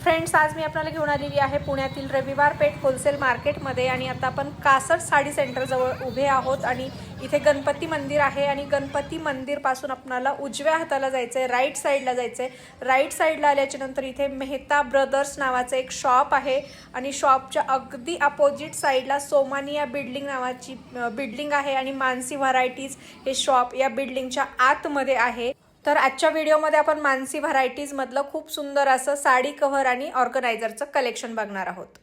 Friends आज मी आपल्याला घेऊन आलेली आहे पुण्यातील रविवार पेठ होलसेल मार्केटमध्ये आणि आता आपण कासट साडी सेंटरजवळ उभे आहोत आणि इथे गणपती मंदिर आहे आणि गणपती मंदिरपासून आपणाला उजव्या हाताला जायचं आहे राईट साईडला जायचं आहे राईट साईडला आल्याच्यानंतर इथे मेहता ब्रदर्स नावाचं एक शॉप आहे आणि शॉपच्या अगदी अपोजिट साईडला सोमानिया बिल्डिंग नावाची बिल्डिंग आहे आणि मानसी व्हरायटीज हे शॉप या बिल्डिंगच्या आतमध्ये आहे. तर आजच्या व्हिडिओमध्ये आपण मानसी व्हरायटीजमधलं खूप सुंदर असं साडी कव्हर आणि ऑर्गनायझरचं कलेक्शन बघणार आहोत.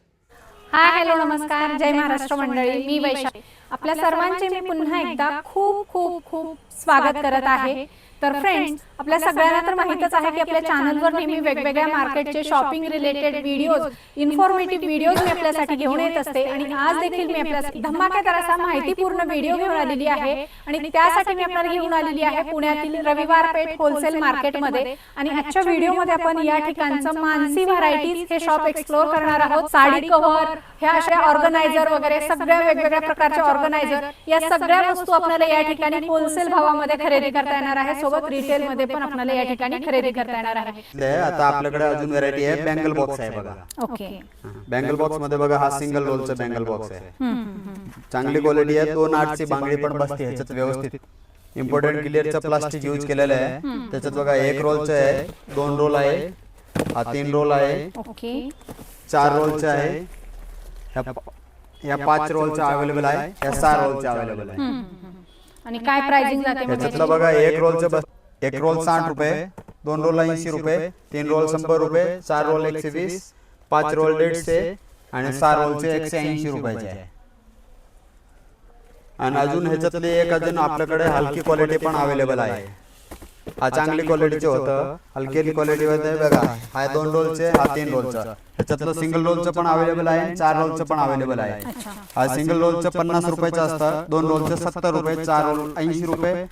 हाय हॅलो नमस्कार. जय महाराष्ट्र मंडळी. मी वैशाली. आपल्या सर्वांचे मी पुन्हा एकदा खूप खूप खूप स्वागत करत आहे. तर फ्रेंड्स आपल्या सगळ्यांना तर माहितच आहे की आपल्या चॅनलवर नेहमी वेगवेगळ्या मार्केटचे shopping related videos informative videos मी आपल्यासाठी घेऊन येत असते आणि आज देखील मी आपल्यासाठी धमाकेदार असा माहितीपूर्ण व्हिडिओ घेऊन आलेली आहे. आणि त्यासाठी मी आपल्याला घेऊन आलेली आहे पुण्यातील रविवार पेठ होलसेल मार्केटमध्ये आणि आजच्या व्हिडिओमध्ये आपण या ठिकाणचं मानसी व्हरायटीज हे शॉप एक्सप्लोर करणार आहोत साडी कव्हर ह्या अशा ऑर्गनायझर वगैरे सगळ्या वेगवेगळ्या प्रकारच्या ऑर्गनायझर या सगळ्या वस्तू आपल्याला या ठिकाणी होलसेल भावामध्ये खरेदी करता येणार आहे सोबत रिटेल मध्ये पण आपल्याला या ठिकाणी खरेदी करता येणार आहे. आता आपल्याकडे अजून व्हरायटी आहे बँगल बॉक्स आहे बघा. ओके. बँगल बॉक्समध्ये बघा हा सिंगल रोलचा बँगल बॉक्स आहे. चांगली क्वालिटी आहे दोन आठची बांगडी पण बसते ह्याच्यात व्यवस्थित. इम्पॉर्टंट क्लिअरचं प्लास्टिक यूज केलेलं आहे. त्याच्यात बघा एक रोलचं आहे दोन रोल आहे हा तीन रोल आहे ओके. चार रोलचं आहे. ह्या पाच रोलचं अवेलेबल आहे ह्या सहा रोलचं अवेलेबल आहे आणि काय प्राइसिंग जाते? बघा एक रोलचं बस एक रोल साठ रुपये दोन रोल ऐंशी रुपये तीन रोल शंभर रुपये चार रोल एकशे वीस पाच रोल दीडशे आणि सहा रोलचे एकशे ऐंशी रुपयाचे आहे आणि अजून ह्याच्यातली एक अजून आपल्याकडे हलकी क्वालिटी पण अवेलेबल आहे. हा चांगली क्वालिटीचे होतं. हलकी क्वालिटी होते बघा हा दोन रोलचे हा तीन रोलचा. ह्याच्यातलं सिंगल रोलचं पण अवेलेबल आहे चार रोलचं पण अवेलेबल आहे. हा सिंगल रोलचं पन्नास रुपयाचं असतं दोन रोलचं सत्तर रुपये चार रोल ऐंशी रुपये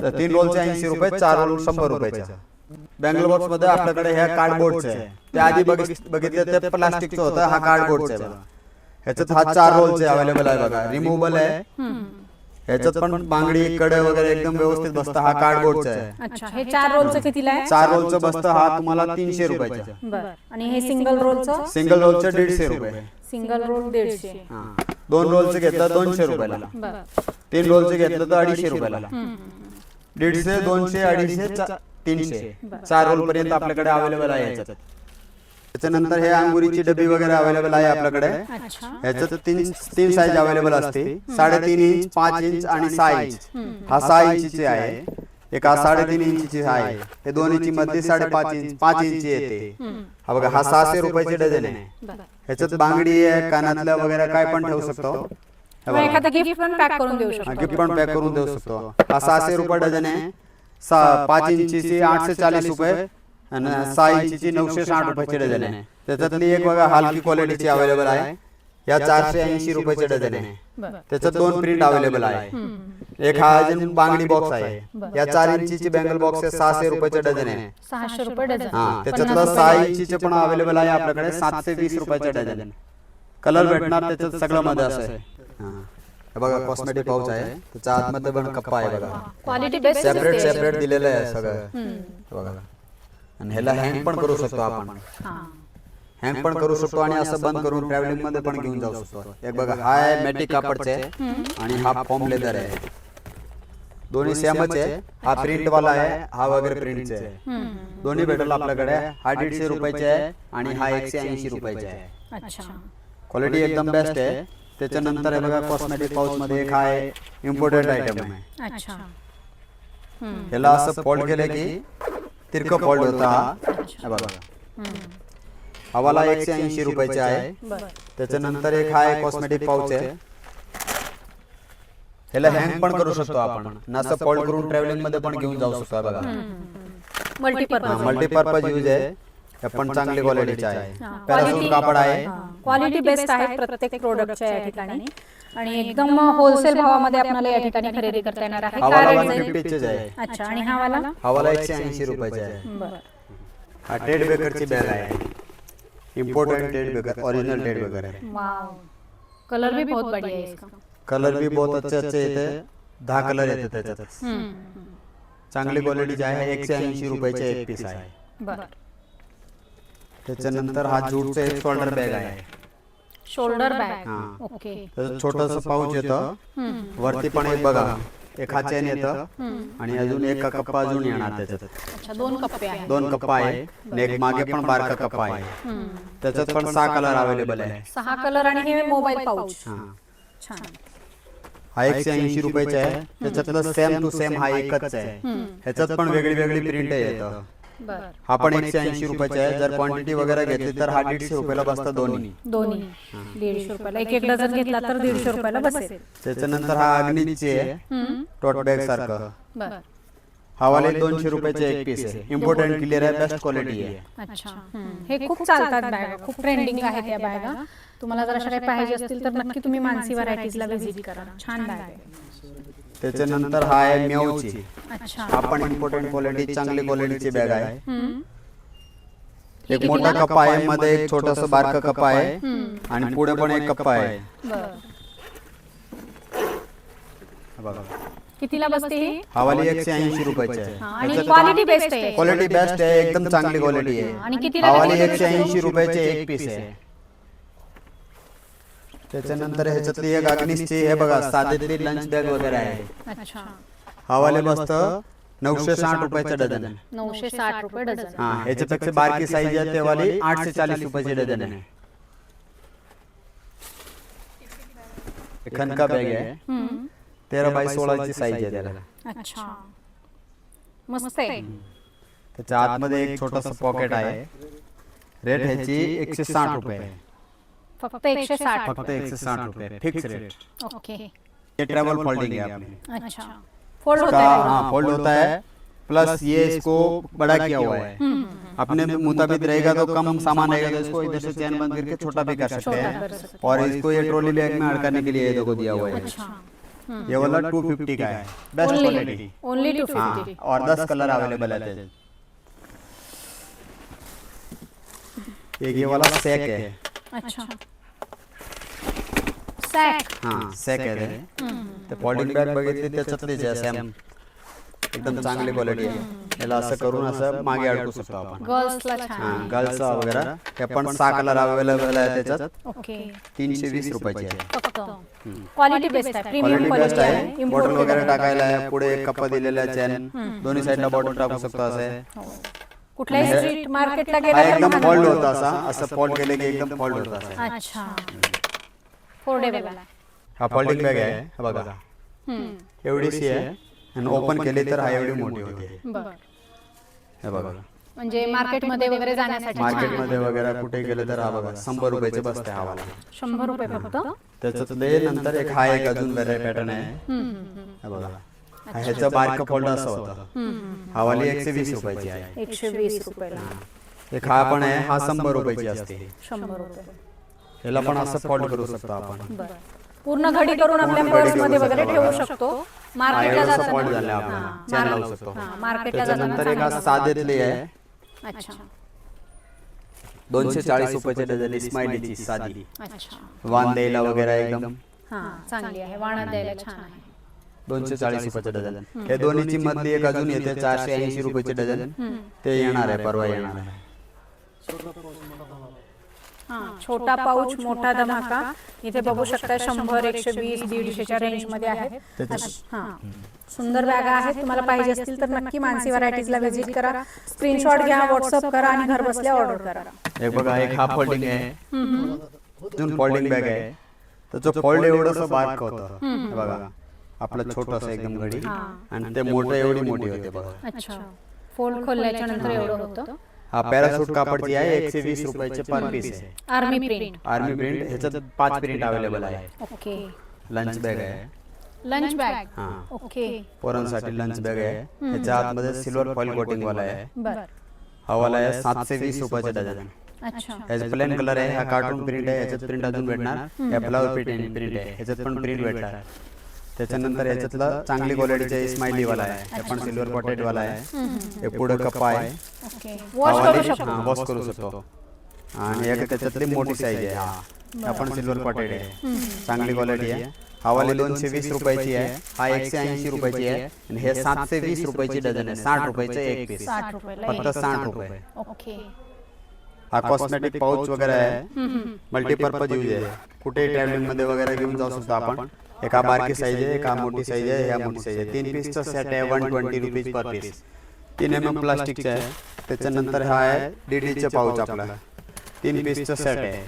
तर तीन रोलचे ऐंशी रुपये चार रोल शंभर रुपयाचे. बँगल बॉक्समध्ये आपल्याकडे ह्या कार्डबोर्डचे आहे त्या आधी बघित- बघितलं ते प्लास्टिकचं होतं हा कार्डबोर्डचे आहे बघा. ह्याच्यात हा चार रोलचे अवेलेबल आहे बघा. रिमूव्हबल आहे. ह्याच्यात पण बांगडी कडे वगैरे एकदम व्यवस्थित बसतं. हा कार्डबोर्डचा आहे अच्छा हे चार रोलचं कितीला आहे? चार रोलचं बसतं. हा तुम्हाला तीनशे रुपयाचा. बर. आणि हे सिंगल रोलचं सिंगल रोलचं दीडशे रुपये सिंगल रोल दीडशे हा. दोन रोलचं घेतलं दोनशे रुपयाला. बर. तीन रोलचं घेतलं तर अडीचशे रुपयाला. दीडशे दोनशे अडीचशे चा- तीनशे. चार रोल पर्यंत आपल्याकडे अवेलेबल आहे याच्यात. त्याच्यानंतर हे अंगुरीची डबी वगैरे अवेलेबल आहे आपल्याकडे. अच्छा. ह्याच्यात तीन तीन साईज अवेलेबल असते. साडेतीन इंच पाच इंच आणि सहा इंच हा सहा इंचीची आहे. एक हा साडेतीन इंचीची आहे. हे दोन इंची मध्ये साडेपाच इंच पाच इंची येते. हा बघा हा सहाशे रुपयाचे डझन आहे. ह्याच्यात बांगडी आहे कानातल्या वगैरे काय पण ठेवू शकतो. हे. एखादा गिफ्ट पण पॅक करून देऊ शकतो. गिफ्ट पण पॅक करून देऊ शकतो. हा सहाशे रुपये डझन आहे. सा- पाच इंचीची आठशे चाळीस रुपये आणि सहा इंचीची नऊशे साठ रुपयाची डझन आहे. त्याच्यातली एक बघा हलकी क्वालिटीची अवेलेबल आहे. या चारशे ऐंशी रुपयाचे डझन आहे. बर. त्याच्यात दोन प्रिंट अवेलेबल आहे. एक हा अजून बांगडी बॉक्स आहे. या चार इंचीची बँगल बॉक्स आहे सहाशे रुपयाचे डझन आहे. सहाशे रुपये डझन हा त्याच्यातलं सहा इंचीचे पण अवेलेबल आहे आपल्याकडे सातशे वीस रुपयाचे डझन कलर भेटणार त्याच्यात सगळं मध्ये असं आहे. हा. हे बघा कॉस्मेटिक पाऊच आहे. त्याच्या आतमध्ये पण कप्पा आहे बघा. क्वालिटी बेस्ट सेपरेट सेपरेट दिलेलं आहे सगळं. हे बघा. आणि ह्याला हँग पण करू शकतो आपण हँग पण करू शकतो आणि असं बंद करून ट्रॅव्हलिंगमध्ये पण घेऊन जाऊ शकतो. एक बघा हा आहे मॅटिक कापडचे आणि हा फॉर्म लेदर आहे. दोन्ही सेमच आहे हा प्रिंट वाला आहे हा वगैरे प्रिंटचे आहे दोन्ही भेटेल आपल्याकडे. हा दीडशे रुपयाचे आहे आणि हा एकशे ऐंशी रुपयाचे आहे. अच्छा. क्वालिटी एकदम बेस्ट आहे. त्याच्यानंतर हे बघा कॉस्मेटिक पाऊच मध्ये एक हा आहे इम्पोर्टंट आयटम आहे. अच्छा. ह्याला असं फोल्ड केलं की तिरकं फोल्ड होता हा. हे बघा. हवाला एकशे ऐंशी रुपयाचे आहे. त्याच्यानंतर एक हा आहे कॉस्मेटिक पाऊच आहे. ह्याला हँग पण करू शकतो आपण. असं फोल्ड करून ट्रॅव्हलिंगमध्ये पण घेऊन जाऊ शकतो हे बघा मल्टीपर्पज मल्टीपर्पज यूज आहे. हे पण चांगली क्वालिटीचे आहे. पॅरासूट कापड आहे. क्वालिटी बेस्ट आहे प्रत्येक प्रोडक्टच्या या ठिकाणी. आणि एकदम होलसेल भावामध्ये आपल्याला या ठिकाणी खरेदी करता येणार आहे. हवाला rate वन जाईल? फिफ्टीचेच आहे. अच्छा आणि हा वाला हवाला? एकशे ऐंशी रुपयाचे आहे बर हा टेड बेकरची बॅग आहे. Important Ted Baker original Ted Baker है वाव कलर भी बहुत बढ़िया है इसका. कलर भी बहुत अच्छे अच्छे येते दहा कलर येते त्याच्यात. चांगली क्वालिटीचे आहे. एकशे ऐंशी रुपयाचे एक पीस आहे. बर. त्याच्यानंतर हा जूटचा एक शोल्डर बॅग आहे. शोल्डर बॅग हा. ओके त्याचं छोटस पाऊच येतं. वरती पण एक बघा. एक चेन येतं आणि अजून एक कप्पा अजून येणार त्याच्यात. अच्छा दोन कप्पे आहेत. दोन कप्पा आहे आणि एक मागे पण बारका कप्पा आहे. त्याच्यात पण सहा कलर अवेलेबल आहे. सहा कलर आणि हे मोबाईल पाऊच हा. छान. हा एकशे ऐंशी रुपयाचा आहे. त्याच्यातलं सेम टू सेम हा एकच आहे. ह्याच्यात पण वेगळी वेगळी प्रिंट आहे येतं. हा पण एकशे ऐंशी रुपयाचा आहे. जर क्वांटिटी वगैरे घेतली तर हा दीडशे रुपयाला बसतं दोन्ही. दोन्ही. दीडशे रुपयाला. एक एक डझन घेतला तर दीडशे रुपयाला बसेल. त्याच्यानंतर हा अग्नीची आहे. टोट बॅग सारखं. बर. हवाले दोनशे रुपयाचे एक पीस आहे. इम्पॉर्टंट क्लिअर आहे बेस्ट क्वालिटी आहे. अच्छा. हे खूप चालतात बॅगा खूप ट्रेंडिंग आहेत या बॅगा तुम्हाला जर अशा काही पाहिजे असतील तर नक्की तुम्ही मानसी व्हरायटीजला व्हिजिट करा. छान बॅग आहे. त्याच्यानंतर हा आहे अच्छा. हा पण इम्पॉर्टंट क्वालिटी चांगली क्वालिटीची बॅग आहे. हम्म. एक मोठा कप्पा आहे मध्ये एक छोटासा बारका कप्पा आहे. आणि पुढे पण एक कप्पा आहे. बर. बघा. कितीला बसते ही? हवाली एकशे ऐंशी रुपयाची आहे. आणि क्वालिटी बेस्ट आहे. क्वालिटी बेस्ट आहे एकदम चांगली क्वालिटी आणि आहे कितीला हवाली? एकशे ऐंशी रुपयाचे एक पीस आहे. त्याच्यानंतर ह्याच्यातली एक अग्निसची हे बघा साधेतली लंच बॅग वगैरे आहे. अच्छा. हवाले मस्त नऊशे साठ रुपयाचं डझन आहे. नऊशे साठ रुपये डझन. हा ह्याच्यापेक्षा बारकी साईज आहे ते वाली आठशे चाळीस रुपयाची डझन आहे. हे खनका बॅग आहे. हम्म. तेरा बाय सोळाची साईज आहे त्याला. अच्छा. मस्त आहे. त्याच्या आतमध्ये एक छोटस पॉकेट आहे. रेट ह्याची एकशे साठ रुपये आहे. फक्त एकशे साठ फक्त एकशे साठ रुपये। फिक्स रेट ओके ये ट्रैवल फोल्डिंग है आपने। अच्छा। फोल्ड होता है। हाँ फोल्ड होता है प्लस ये इसको बड़ा किया हुआ है। अपने मुताबिक रहेगा तो कम सामान रहेगा तो इसको इधर से चैन बंद करके छोटा भी कर सकते हैं। और इसको ये ट्रॉली बैग में अड़काने के लिए ये देखो दिया हुआ है। अच्छा। ये वाला टू फिफ्टी का है। बेस्ट क्वालिटी ओनली टू हाँ फिफ्टी और दस कलर अवेलेबल है एक ये वाला सैक है। अच्छा. सॅक हाँ सैक है ते. ते फोल्डिंग बॅग बघितली त्याच्यातलीच आहे सेम एकदम चांगली क्वालिटी आहे. याला असं करून असं मागे अडकू शकतो आपण. गर्ल्सला छान. हा गर्ल्स वगैरे. हे पण सहा कलर अवेलेबल आहे त्याच्यात. ओके तीनशे वीस रुपयाची आहे. फक्त क्वालिटी बेस्ट आहे. प्रीमियम क्वालिटी बेस्ट क्वालिटी आहे. आहे. बॉटल वगैरे टाकायला आहे. पुढे एक कप्पा दिलेला आहे चॅन दोन्ही साईडला बॉटल टाकू शकतो असं. आहे. कुठल्याही स्ट्रीट मार्केटला हा गेला तर एकदम फोल्ड. होता असा असं फोल्ड केले की एकदम फोल्ड होता असा. अच्छा. फोल्डेबल आहे. हा फोल्डिंग बॅग आहे हा बघा. एवढीशी आहे आणि ओपन केली तर हा एवढी मोठी होते. बरं. हे बघा. म्हणजे मार्केटमध्ये वगैरे जाण्यासाठी मार्केटमध्ये वगैरे कुठे गेलं तर हा बघा शंभर रुपयाचे बसते हा वाला शंभर रुपये फक्त? त्याच्यातले नंतर एक हा एक अजून वेगळा पॅटर्न आहे. हे बघा. ह्याचं बारकं फोल्ड असं होतं. हा वाली एकशे वीस रुपयाची आहे. एकशे वीस रुपयाला. एक हा पण आहे हा शंभर रुपयाची असते. शंभर रुपये. ह्याला पण असं फोल्ड करू शकतो आपण. बरं. पूर्ण घडी करून आपल्या पूर्ण घडी पर्समध्ये करू वगैरे ठेवू. शकतो. हा मार्केटला एवढं फोल्ड झालं जाताना. आपल्याला हा, चॅन लावू मार्केट- शकतो. हा, मार्केटला जाताना त्याच्यानंतर एक चांगलं. हा साधेतली आहे. अच्छा. दोनशे चाळीस रुपयाची डझन स्माइलीची साधी. अच्छा. वान द्यायला वगैरे एकदम. हा चांगली आहे. वाणात द्यायला छान आहे. दोनशे चाळीस रुपयाचे डझन. हे दोन्हीची मधली एक अजून येते चारशे ऐंशी रुपयाचे डझन. ते येणार आहे परवा येणार आहे. हा छोटा पाऊच मोठा धमाका. इथे बघू शकता शंभर एकशे वीस दीडशेच्या रेंजमध्ये आहे हा. सुंदर बॅगा आहेत. तुम्हाला पाहिजे असतील तर नक्की मानसी व्हरायटीजला व्हिजिट करा. स्क्रीनशॉट घ्या व्हॉट्सअप करा आणि घर बसल्या ऑर्डर करा. एक बघा एक हा फोल्डिंग आहे अजून फोल्डिंग बॅग आहे. त्याचं फोल्ड एवढंसं बारक होतं हे बघा आपलं छोटस एकदम घडी. आणि ते मोठं एवढी मोठी होते बघा. अच्छा. फोल्ड खोलल्याच्या नंतर एवढं होतं? हा पॅरासूट कापडची आहे एकशे वीस रुपयाचे पर पीस आहे. आर्मी प्रिंट आर्मी प्रिंट ह्याच्यात पाच प्रिंट अवेलेबल आहे. ओके लंच बॅग आहे. लंच बॅग हा. ओके पोरांसाठी लंच बॅग आहे. ह्याच्या आतमध्ये सिल्वर फॉइल कोटिंग वाला आहे. बर हा वाला आहे सातशे वीस रुपयाचे डझन. अच्छा. ह्याचा प्लेन कलर आहे हा कार्टून प्रिंट आहे ह्याच्यात प्रिंट अजून भेटणार या फ्लावर प्रिंट प्रिंट आहे. ह्याच्यात पण प्रिंट भेटणार त्याच्यानंतर ह्याच्यातला चांगली क्वालिटीचा स्माइली वाला आहे. हे पण सिल्वर पॉटेट वाला आहे. हे पुढे कप्पा आहे ओके. वॉश करू शकतो. वॉश करू शकतो. आणि एक त्याच्यातली मोठी साईज आहे. हा. हा पण सिल्वर पॉटेड आहे. चांगली क्वालिटी आहे. हवाली दोनशे वीस रुपयाची आहे. हा एकशे ऐंशी रुपयाची आहे. आणि हे सातशे वीस रुपयाची डझन आहे. साठ रुपयाचे एक पीस. साठ रुपयाला फक्त साठ रुपये. ओके. हा कॉस्मेटिक पाऊच वगैरे आहे मल्टीपर्पज यूज आहे. कुठेही ट्रॅव्हलिंगमध्ये वगैरे घेऊन जाऊ शकतो आपण एक बारकी साईज आहे एक मोठी साईज आहे ह्या मोठी साईज आहे तीन पीसचा सेट आहे one twenty rupees per piece तीन एम एम प्लास्टिकचे आहे त्याच्यानंतर हा आहे डीडीचे पाऊच आपला. तीन पीसचं सेट आहे.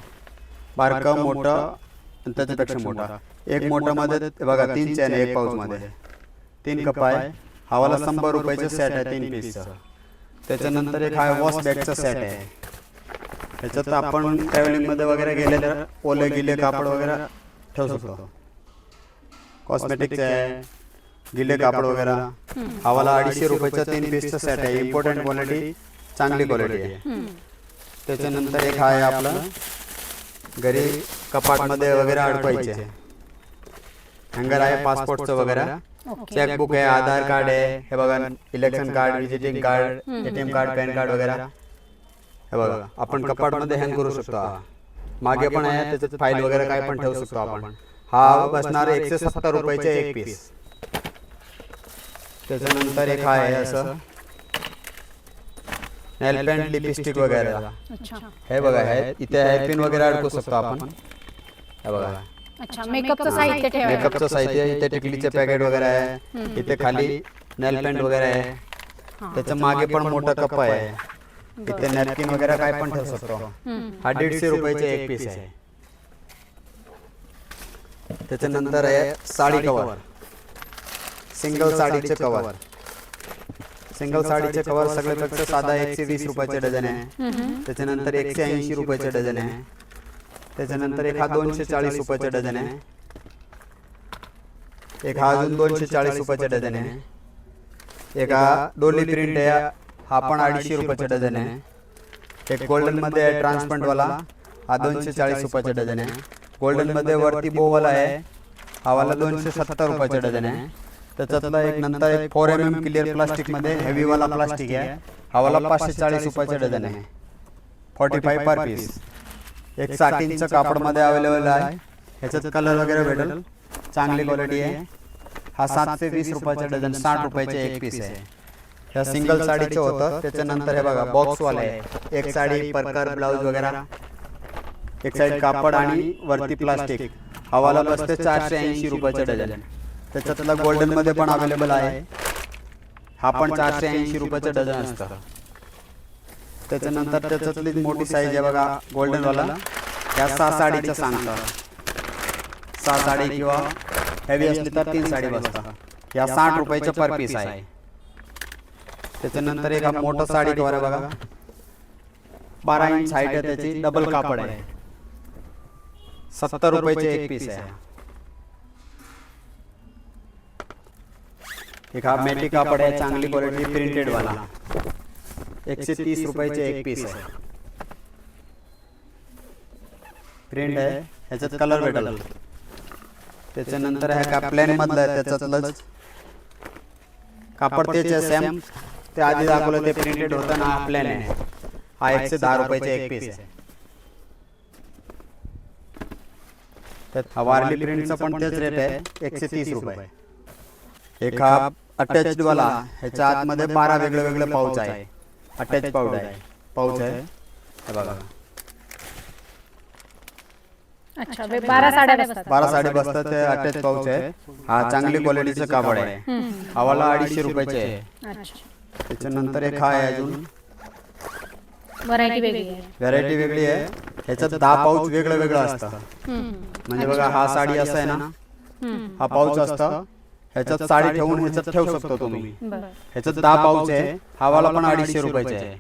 बारकं मोठं आणि त्याच्यापेक्षा मोठा. एक मोठं मध्ये हे बघा तीन चॅन एक पाऊच मध्ये. तीन कप आहे. हवाला शंभर रुपयाचं सेट आहे तीन पीसचं त्याच्यानंतर एक हा वॉश बॅगचा सेट आहे त्याच्यात आपण ट्रॅव्हलिंगमध्ये वगैरे गेले तर ओले गिले कापड वगैरे ठेवू शकतो कॉस्मेटिकचे आहे गिले कापड वगैरे. हवाला अडीचशे रुपयाचा तीन पीसचा सेट आहे. इम्पॉर्टंट क्वालिटी चांगली क्वालिटी आहे. त्याच्यानंतर एक हा आहे आपला घरी कपाटमध्ये वगैरे अडकवायचे. हँगर आहे पासपोर्टचं वगैरे. चेकबुक आहे आधार कार्ड आहे. हे बघा election card visiting card ATM card PAN card वगैरे. हे बघा आपण कपाटमध्ये हँग करू शकतो. मागे पण आहे त्याच्यात फाईल वगैरे काय पण ठेवू शकतो आपण. हा बसणार एकशे सत्तर रुपयाचे एक पीस त्याच्यानंतर एक हा आहे असं नेल पेंट लिपस्टिक वगैरे. अच्छा. हे बघा हे इथे हेअरपिन वगैरे अडकू शकतो आपण. हे बघा. अच्छा मेकअपचं साहित्य मेकअपचं साहित्य इथे टिकलीचे पॅकेट वगैरे आहे. इथे खाली नेल पेंट वगैरे आहे. त्याच्यामागे पण मोठा कप आहे. इथे नॅपकिन वगैरे काय पण ठेवू शकतो. हा दीडशे रुपयाचे एक पीस आहे. त्याच्यानंतर आहे साडी कवर सिंगल साडीचे कवर सिंगल साडीचे कवर सगळ्यापेक्षा साधा एकशे वीस रुपयाचे डझन आहे. त्याच्यानंतर एकशे ऐंशी रुपयाचे डझन आहे. त्याच्यानंतर एक हा दोनशे चाळीस रुपयाचे डझन आहे. एक हा अजून दोनशे चाळीस रुपयाचे डझन आहे. एक हा डोली प्रिंट आहे. हा पण अडीचशे रुपयाचे डझन आहे. एक गोल्डनमध्ये आहे ट्रान्सपरंट वाला हा दोनशे चाळीस रुपयाचे डझन आहे. गोल्डनमध्ये वरती बोवाला आहे. हा वाला दोनशे सत्तर रुपयाचे डझन आहे. त्याच्यातला एक नंतर एक फोर एम एम क्लिअर प्लास्टिकमध्ये हेवी वाला प्लास्टिक आहे. हा वाला पाचशे चाळीस रुपयाचे डझन आहे. फोर्टी फाईव्ह पर पीस एक साठ इंच कापडमध्ये अवेलेबल आहे. ह्याच्यात कलर वगैरे भेटेल. चांगली क्वालिटी आहे. हा सातशे वीस रुपयाचा डझन साठ रुपयाचे एक पीस आहे. ह्या सिंगल साडीचं होतं. त्याच्यानंतर हे बघा बॉक्सवाले आहे एक साडी परकर ब्लाऊज वगैरे एक साईड कापड आणि वरती प्लास्टिक हवाला बसते चारशे ऐंशी रुपयाचं डझन. त्याच्यातला गोल्डनमध्ये पण अवेलेबल आहे. हा पण चारशे ऐंशी रुपयाचं डझन असतं. त्याच्यानंतर त्याच्यातली मोठी साईज आहे बघा गोल्डन वाला. या सहा साडीच्या सांगतात. सहा साडी किंवा हेवी असली तर तीन साडी बसतात. या साठ रुपयाचं पर पीस आहे. त्याच्यानंतर एक मोठं साडी कवर आहे बघा. बारा इंच हाईट आहे त्याची डबल कापड आहे. सत्तर रुपयाचे एक पीस आहे. एक हा मेटी कापड आहे चांगली क्वालिटी प्रिंटेड वाला. एकशे तीस रुपयाचे एक पीस आहे. प्रिंट आहे. ह्याच्यात कलर भेटेल. त्याच्यानंतर आहे का प्लेन मधलं आहे त्याच्यातलंच कापड तेच आहे सेम ते आधी दाखवलं ते प्रिंटेड होतं ना हा प्लेन आहे हा एकशे दहा रुपयाचे एक पीस आहे. त्यात हा वारली प्रिंटचा पण तेच रेट आहे. एकशे तीस रुपये. एक हा अटॅच्ड वाला. ह्याच्या आतमध्ये बारा वेगळे वेगळे पाऊच आहे. अटॅच पाऊच आहे. पाऊच आहे. हे बघा. अच्छा बारा साड्या बसतात. बारा साडी बसतात ते अटॅच पाऊच आहे. हा चांगली क्वालिटीचं कापड आहे. हवाला अडीचशे रुपयाचे आहे. अच्छा. त्याच्यानंतर एक हा आहे अजून. व्हरायटी वेगळी आहे. व्हरायटी वेगळी आहे. ह्याच्यात दहा पाऊच वेगळं वेगळं असतं. म्हणजे बघा हा साडी असं आहे ना? हा पाऊच असतं. ह्याच्यात साडी ठेवून ह्याच्यात ठेवू शकतो तुम्ही. बरं. ह्याच्यात दहा पाऊच आहे हवाला पण अडीचशे रुपयाचे आहे.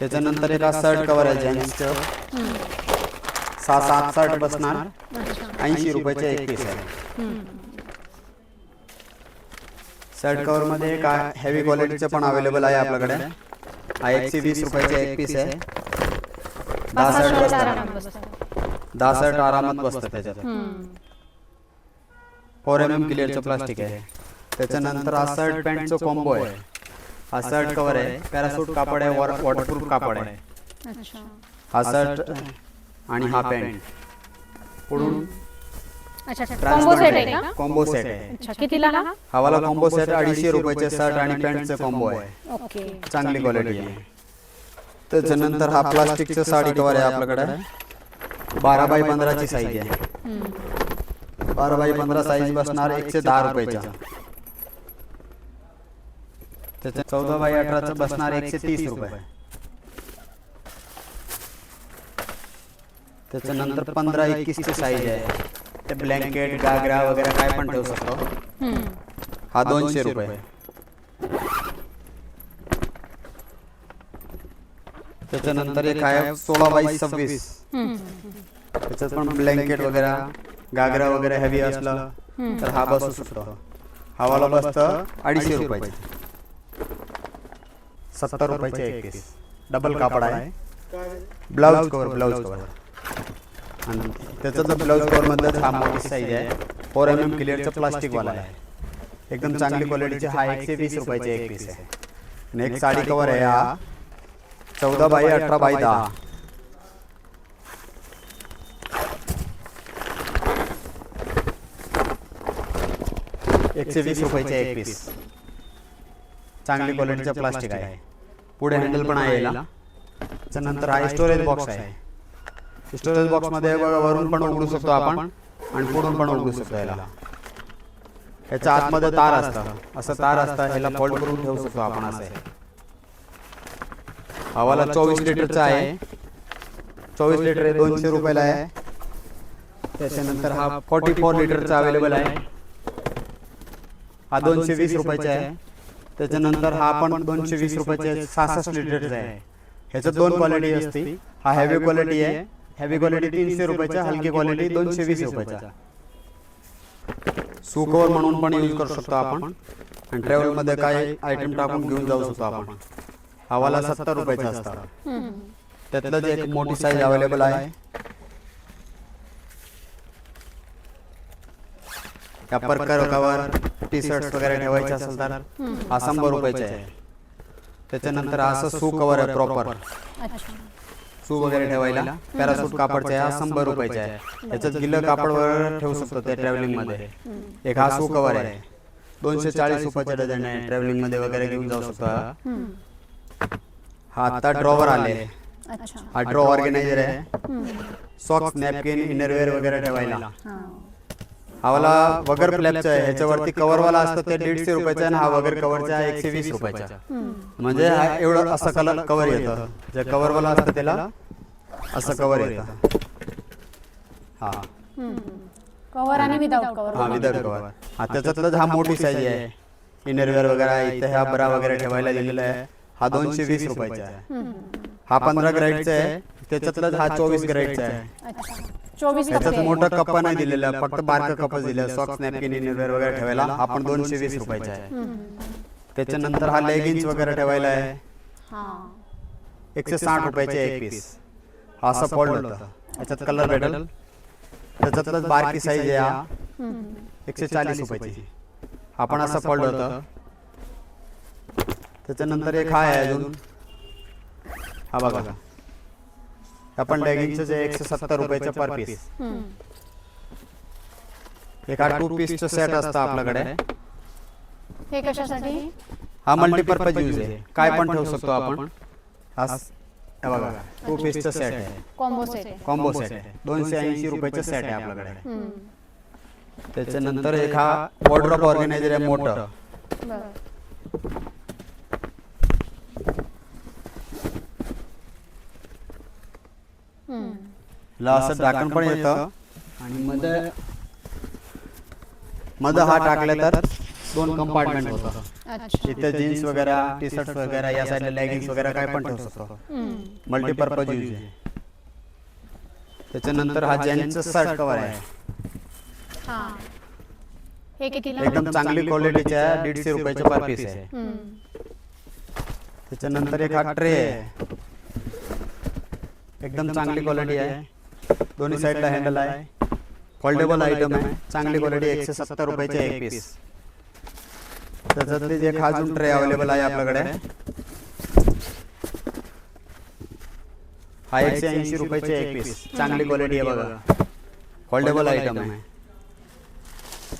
त्याच्यानंतर एक हा शर्ट कवर आहे जेंट्सचं सहा सात शर्ट बसणार. ऐंशी रुपयाचे एक पीस आहे. शर्ट कवर मध्ये एक हेवी क्वालिटीचे पण अवेलेबल आहे आपल्याकडे. हा एकशे वीस रुपयाचे एक पीस आहे. बसतात. आरामात बसतात त्याच्यात. फोर एम एम क्लिअरचं प्लास्टिक आहे. त्याच्यानंतर हा शर्ट पॅन्टचं कॉम्बो आहे. हा शर्ट कवर आहे. पॅरासूट कापड आहे. वॉटरप्रूफ कापड आहे. अच्छा. हा शर्ट आणि हा पॅन्ट. पुढून अच्छा कॉम्बो सेट आहे का? कॉम्बो सेट आहे. अच्छा कितीला हा? हवाला कॉम्बो सेट अडीचशे रुपयाचे शर्ट आणि पॅन्टचे कॉम्बो आहे. ओके. चांगली क्वालिटी आहे. त्याच्यानंतर हा प्लास्टिकचं साडी कवर आहे आपल्याकडे. बारा बाय पंधराची साईज आहे. बारा बाय पंधरा साईज बसणार एकशे दहा रुपयाच्या. त्याच्या चौदा बाय अठराचं बसणार एकशे तीस रुपये. त्याच्यानंतर पंधरा एकवीसची साईज आहे. ते ब्लँकेट गागरा वगैरे काय पण ठेवू शकतो. हा दोनशे रुपये. त्याच्यानंतर एक आहे सोळा बाय सव्वीस. त्याच्यात पण ब्लँकेट वगैरे गागरा वगैरे हेवी असलं तर हा बसू शकतो हवाला बसतं अडीचशे रुपयाचे. सत्तर रुपयाचे एक पीस डबल कापड आहे. ब्लाऊज कवर ब्लाऊज कवर आणि त्याचं ब्लाऊज कवर मधलं हा मोठी साईज आहे. फोर एम एम क्लिअरचं प्लास्टिकवाला आहे. एकदम चांगली क्वालिटीचे हा एकशे वीस रुपयाचे एक पीस आहे. आणि एक साडी कवर आहे हा. चौदा बाय अठरा बाय दहा. एकशे वीस रुपयाचे एक पीस चांगली क्वालिटीचं प्लास्टिक आहे. पुढे हँडल पण आहे याला त्याच्यानंतर हा स्टोरेज बॉक्स आहे. स्टोरेज बॉक्समध्ये बघा वरून पण उघडू शकतो आपण आणि पुढून पण उघडू शकतो याला. याच्या आतमध्ये तार असतं. असं तार असतं ह्याला फोल्ड करून ठेवू शकतो आपण असं. हवाला चोवीस लिटरचा आहे. चोवीस लिटर आहे दोनशे रुपयाला आहे. त्याच्यानंतर हा फोर्टी फोर लिटरचा अवेलेबल आहे. हा दोनशे वीस रुपयाचा आहे. त्याच्यानंतर हा पण दोनशे वीस रुपयाचे सहासष्ट लिटरचा आहे. ह्याच्यात दोन क्वालिटी असते. हा हेवी क्वालिटी आहे. हेवी क्वालिटी तीनशे रुपयाचा हलकी क्वालिटी दोनशे वीस रुपयाचा. सुकवर म्हणून पण यूज करू शकतो आपण. आणि ट्रॅव्हलमध्ये काय आयटम टाकून घेऊन जाऊ शकतो आपण. हवाला सत्तर रुपयाचा असतात. त्यातलं जे एक मोठी साईज अवेलेबल आहे. या परकर कवर टी शर्ट वगैरे ठेवायचे असेल तर हा शंभर रुपयाचे आहे. त्याच्यानंतर असं सू कवर आहे प्रॉपर अच्छा. शू वगैरे ठेवायला. पॅरासूट कापडचे आहे, हा शंभर रुपयाचे आहे. याच्यात गिल्लं कापड वगैरे ठेवू शकतो ते ट्रॅव्हलिंगमध्ये. एक हा शू कवर आहे. दोनशे चाळीस रुपयाचे डझन आहे ट्रॅव्हलिंगमध्ये वगैरे घेऊन जाऊ शकतो. हा. हा आता ड्रॉवर आले. अच्छा. हा ड्रॉ ऑर्गनायझर आहे. सॉक्स नॅपकिन इनरवेअर वगैरे ठेवायला. हावाला वगर फ्लॅपचा आहे. ह्याच्यावरती कव्हरवाला असतं ते दीडशे रुपयाचा आणि हा वगर कव्हरचा आहे एकशे वीस रुपयाचा. म्हणजे हा एवढं असं कलर कव्हर येतं. जे कव्हरवाला असतं त्याला असं कव्हर येतं. हा. कव्हर आणि विदाउट कव्हर हा विदाउट कव्हर हा त्याच्यातलं हा मोठी साईज आहे. इनरवेअर वगैरे आहे इथे हा बरा वगैरे ठेवायला दिलेला आहे. हा दोनशे वीस रुपयाचा आहे. हा पंधरा ग्रेडचा आहे. त्याच्यातलं हा चोवीस ग्रेडचा आहे. चोवीस त्याच्यात मोठा कप्पा नाही दिलेला फक्त बारका कप्पा दिलेला. सॉक्स नॅपकिन इनरवेअर वगैरे ठेवायला हा पण दोनशे वीस रुपयाचा आहे. त्याच्यानंतर हा लेगिन्स वगैरे ठेवायला आहे. हा. एकशे साठ रुपयाचे एक पीस हा असा फोल्ड होता. याच्यात कलर भेटेल. त्याच्यातलंच बारकी साईज आहे हा. एकशे चाळीस रुपयाची. हा पण असा फोल्ड होता. त्याच्यानंतर एक हा आहे अजून. हा बघा. हा पण लेगिंगचं जे एकशे सत्तर रुपयाचं पर पीस एक हा टू पीसचं सेट असतं आपल्याकडे. हे कशासाठी? हा मल्टीपर्पज यूज आहे. काय पण ठेवू शकतो आपण. हा स- हे बघा. टू पीसचं सेट आहे. कॉम्बो सेट कॉम्बो सेट आहे दोनशे ऐंशी रुपयाचं सेट आहे आपल्याकडे. त्याच्यानंतर एक हा वॉर्ड्रॉप ऑर्गनायझर आहे मोठं. बरं. ला असं झाकण पण येतं. आणि मध्ये मध्ये हा टाकले तर दोन कंपार्टमेंट होतं. अच्छा. इथे जीन्स वगैरे टी शर्ट वगैरे या साईडला लेगिंग्स वगैरे काय पण ठेवू शकतो मल्टीपर्पज यूज आहे. त्याच्यानंतर हा जेंट्सचं शर्ट कवर आहे. हा. हे एकदम चांगली क्वालिटीचे आहे दीडशे रुपयाचे पर पीस आहे. त्याच्यानंतर एक हा ट्रे आहे एकदम चांगली क्वालिटी आहे. दोन्ही साईडला हँडल आहे. फोल्डेबल आयटम आहे. चांगली क्वालिटी एकशे सत्तर रुपयाचे एक पीस त्याच्यातले जे एक अजून ट्रे अवेलेबल आहे आपल्याकडे. हा एकशे ऐंशी रुपयाचे एक पीस चांगली क्वालिटी आहे बघा. फोल्डेबल आयटम आहे.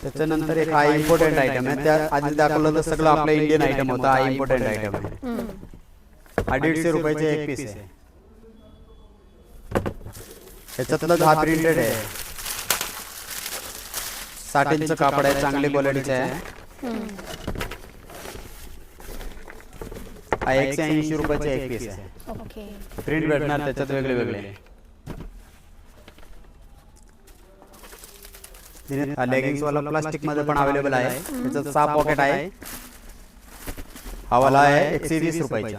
त्याच्यानंतर एक हा इम्पॉर्टंट आयटम आहे. त्या आधी दाखवलं तर सगळं आपलं इंडियन आयटम होता हा इम्पॉर्टंट आयटम आहे. हा दीडशे रुपयाचे एक पीस आहे. ह्याच्यातलं हा प्रिंटेड आहे. साठ इंच कापड आहे चांगली क्वालिटीचे आहे. हा एकशे ऐंशी रुपयाचे एक पीस आहे. ओके. प्रिंट भेटणार त्याच्यात वेगळे वेगळे. लेगिंग्स वाला प्लास्टिकमध्ये पण अवेलेबल आहे. त्याच्यात सहा पॉकेट आहे. हा वाला आहे एकशे वीस रुपयाचा.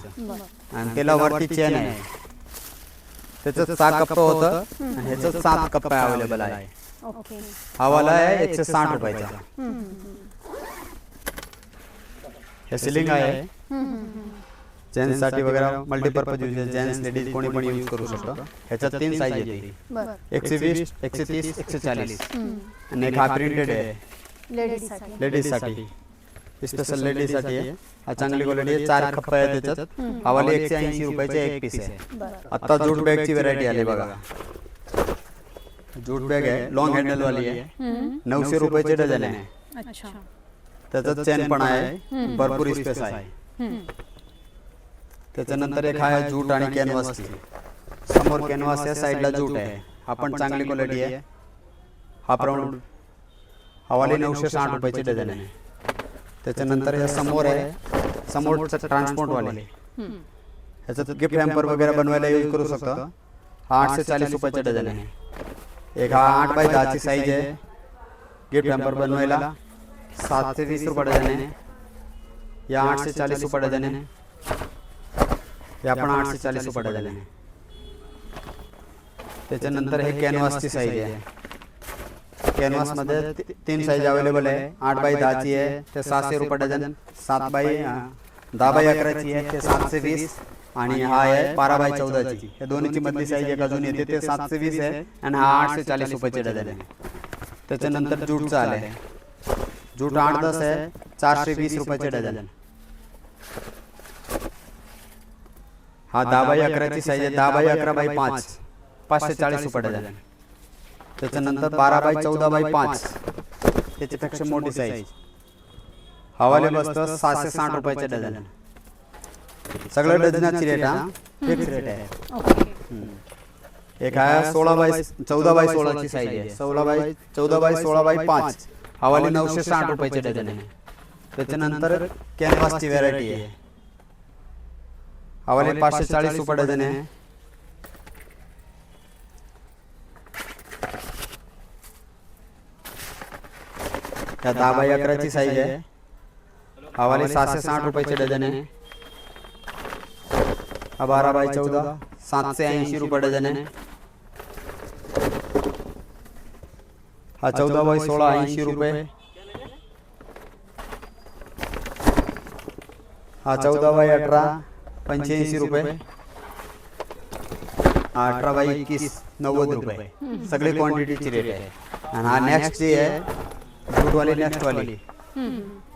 आणि त्याला वरती चेन आहे. त्याच्यात सहा कप्प होतं आणि ह्याच्यात सात कप्प अवेलेबल आहे. ओके. हा वाला आहे एकशे साठ रुपयाचा. हे सिलिंग आहे. जेंट्ससाठी वगैरे मल्टीपर्पज यूज आहे जेंट्स लेडीज कोणी पण यूज करू शकतो. ह्याच्यात तीन साईज येते. बरं. एकशे वीस एकशे तीस एकशे चाळीस. आणि एक हा प्रिंटेड आहे. लेडीजसाठी लेडीजसाठी. स्पेशल लेडीजसाठी. आहे हा चांगली क्वालिटी आहे. चार खप्पा आहे त्याच्यात. हवाली एकशे ऐंशी रुपयाचे एक पीस आहे. बरं आता जूट बॅगची व्हरायटी आली बघा. जूट बॅग आहे लॉंग हँडल वाली आहे. नऊशे रुपयाचे डझन आहे. अच्छा. त्याच्यात चेन पण आहे. भरपूर स्पेस आहे. त्याच्यानंतर एक आहे जूट आणि कॅनव्हासची समोर कॅनव्हास आहे साईडला जूट आहे. हा पण चांगली क्वालिटी आहे. हा प्राऊंड हवाली नऊशे साठ रुपयाचे डझन आहे त्याच्यानंतर हे समोर आहे. समोरचं ट्रान्सपोर्ट वाले. ह्याच्यात गिफ्ट हॅम्पर वगैरे बनवायला यूज करू शकतो. हा आठशे चाळीस रुपयाचे डझन आहे एक हा आठ बाय दहाची साईज आहे. गिफ्ट हॅम्पर बनवायला सातशे वीस रुपये डझन आहे या आठशे चाळीस रुपये डझन आहे या पण आठशे चाळीस रुपये आहे त्याच्यानंतर हे कॅनव्हासची साईज आहे. कॅनव्हासमध्ये ती- तीन साईज अवेलेबल आहे. आठ बाय दहाची आहे. ते सहाशे रुपये डझन सात बाय दहा बाय अकराची आहे. ते सातशे वीस. आणि हा आहे बारा बाय चौदाची. या दोन्हीची मधली साईज एक अजून येते. ते सातशे वीस आहे. आणि हा आठशे चाळीस रुपयाचे डझन आहे. त्याच्यानंतर जूटचं आलंय. जूट आठ दस आहे. चारशे वीस रुपयाचे डझन. हा दहा बाय अकराची साईज आहे. दहा बाय अकरा बाय पाच. पाचशे चाळीस रुपये डझन त्याच्यानंतर बारा बाय चौदा बाय पाच. त्याच्यापेक्षा मोठी साईज हवाले बसतं सहाशे साठ रुपयाचे डझन. सगळं डझनाची रेट हा? फिक्स रेट आहे. ओके. एक आहे सोळा बाय चौदा बाय सोळाची साईज आहे. सोळा बाय चौदा बाय सोळा बाय पाच. हवाली नऊशे साठ रुपयाचे डझन आहे. त्याच्यानंतर कॅनव्हासची व्हरायटी आहे. हवाली पाचशे चाळीस रुपये डझन आहे. त्या दहा बाय अकराची साईज आहे. हवाली सहाशे साठ रुपयाचे डझन आहे. हा बारा बाय चौदा सातशे ऐंशी रुपये डझन आहे. हा चौदा बाय सोळा ऐंशी रुपये. हा चौदा बाय अठरा पंच्याऐंशी रुपये. अठरा बाय एकवीस नव्वद रुपये. सगळे क्वांटिटीची रेट आहे. आणि हा नेक्स्ट जी आहे जूटवाली नेक्स्ट वाली.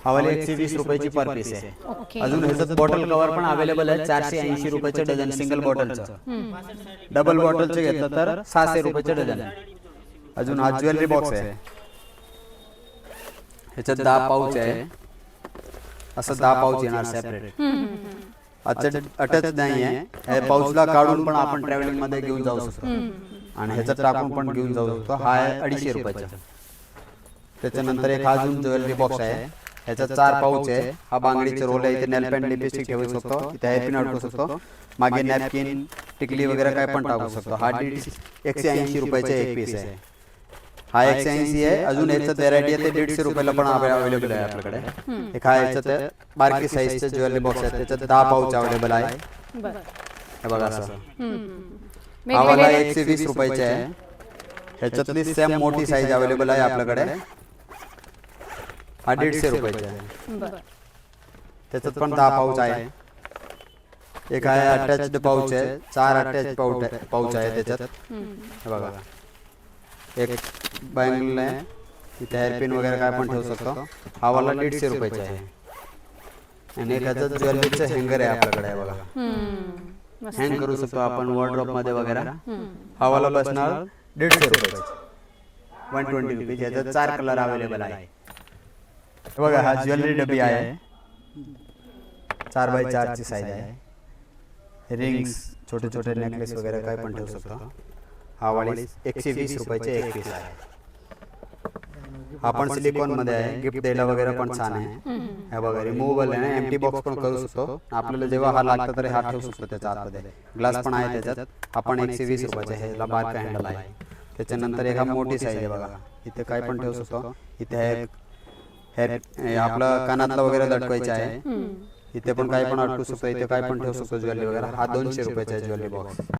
हवाली एकशे वीस रुपयाची पर पीस आहे. ओके अजून ह्याचं बॉटल कव्हर पण अवेलेबल आहे चारशे ऐंशी रुपयाचे डझन सिंगल बॉटलचं डबल बॉटलचे घेतलं तर सहाशे रुपयाचे डझन अजून हा ज्वेलरी बॉक्स आहे. ह्याच्यात दहा पाऊच आहे. असं दहा पाऊच येणार सेपरेट अटॅच नाही आहे हे पाऊचला काढून पण आपण ट्रॅव्हलिंगमध्ये घेऊन जाऊ शकतो. आणि ह्याच्यात टाकून पण घेऊन जाऊ शकतो. हा आहे अडीचशे रुपयाचा. त्याच्यानंतर एक हा अजून ज्वेलरी बॉक्स आहे. ह्याच्यात चार पाऊच आहे. हा बांगडीचे रोल आहे. इथे नेल पेंट लिपस्टिक ठेवू शकतो. इथे हेअरपिन अडकू शकतो. मागे नॅपकिन टिकली वगैरे काय पण टाकू शकतो. हा एकशे ऐंशी रुपयाचे एक पीस आहे. हा एकशे ऐंशी आहे. अजून याच्यात व्हरायटी आहे ते दीडशे रुपयाला पण अवेलेबल आहे आपल्याकडे. एक हा याच्यात आहे, बारकी साईजचे ज्वेलरी बॉक्स आहे. त्याच्यात दहा पाऊच अवेलेबल आहे. हे बघा. हा वाला वेगवेगळे एकशे वीस रुपयाचे आहे. ह्याच्यातली सेम मोठी साईज अवेलेबल आहे आपल्याकडे. हा दीडशे रुपयाचे आहे. त्याच्यात पण दहा पाऊच आहे. एक आहे अटॅच्ड पाऊच आहे. चार अटॅच पाऊच आहे. पाऊच आहे. त्याच्यात. हे बघा. एक बँगल आहे इथे हेअरपिन वगैरे काय पण ठेवू शकतो. हा वाला दीडशे रुपयाचा आहे. आणि एक ह्याचं ज्वेलरीचं हँगर आहे आपल्याकडे बघा. हम्म. मस्त. हँग करू शकतो आपण वॉर्ड्रॉपमध्ये वगैरे. हा वाला बसणार दीडशे रुपयाचा. वन ट्वेंटी रुपीज याच्यात चार कलर अवेलेबल आहे. हे बघा हा ज्वेलरी डबी आहे. चार बाय चारची साईज आहे. रिंग्स छोटे छोटे नेकलेस वगैरे काय पण ठेवू शकतो. हा वाळी एकशे वीस रुपयाचे एक पीस आहे. हा पण सिलिकॉनमध्ये आहे. गिफ्ट द्यायला वगैरे पण छान आहे. हे बघा रिमूव्हबल आहे ना एमटी बॉक्स पण करू शकतो. आपल्याला जेव्हा हा लागतं तर हा ठेवू शकतो त्याच्या आतमध्ये. ग्लास पण आहे त्याच्यात. हा पण एकशे वीस रुपयाचा ह्याला बारका हँडल आहे. त्याच्यानंतर एक हा मोठी साईज आहे बघा. इथे काय पण ठेवू शकतो. इथे आहे हे हे आपलं कानातलं वगैरे लटकायचे आहे. इथे पण काय पण अटकू शकतो. इथे काय पण ठेवू शकतो ज्वेलरी वगैरे. हा दोनशे रुपयाचा आहे ज्वेलरी बॉक्स